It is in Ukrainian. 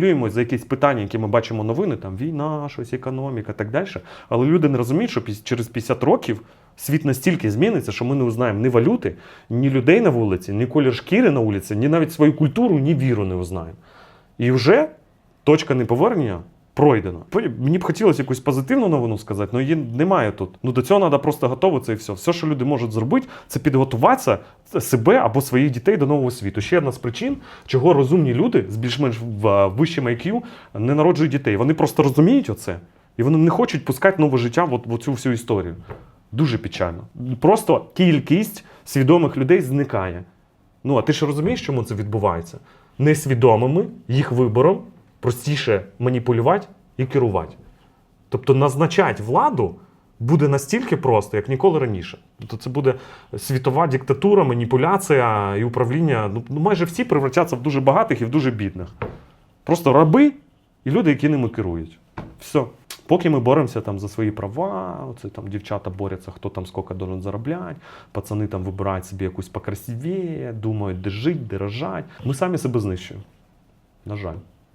хвилюємося за якісь питання, які ми бачимо новини, там війна, щось, економіка, так далі. Але люди не розуміють, що через 50 років світ настільки зміниться, що ми не узнаємо ні валюти, ні людей на вулиці, ні колір шкіри на вулиці, ні навіть свою культуру, ні віру не узнаємо. І вже точка неповернення пройдена. Потім Мені б хотілося якусь позитивну новину сказати, але її немає тут. Ну до цього треба просто готуватися і все. Все, що люди можуть зробити, це підготуватися себе або своїх дітей до нового світу. Ще одна з причин, чого розумні люди з більш-менш вищим IQ не народжують дітей. Вони просто розуміють оце, і вони не хочуть пускати нове життя в, в цю всю історію. Дуже печально. Просто кількість свідомих людей зникає. Ну, а ти ж розумієш, чому це відбувається? Несвідомими їх вибором простіше маніпулювати і керувати. Тобто назначати владу буде настільки просто, як ніколи раніше. Тобто це буде світова диктатура, маніпуляція і управління. Ну, ну, майже всі превратяться в дуже багатих і в дуже бідних. Просто раби і люди, які ними керують. Все. Поки ми боремося там за свої права, оце там дівчата борються, хто там скільки должен заробляти, пацани там вибирають собі якусь покрасивіє, думають, де жити, де рожати. Ми самі себе знищуємо. На жаль.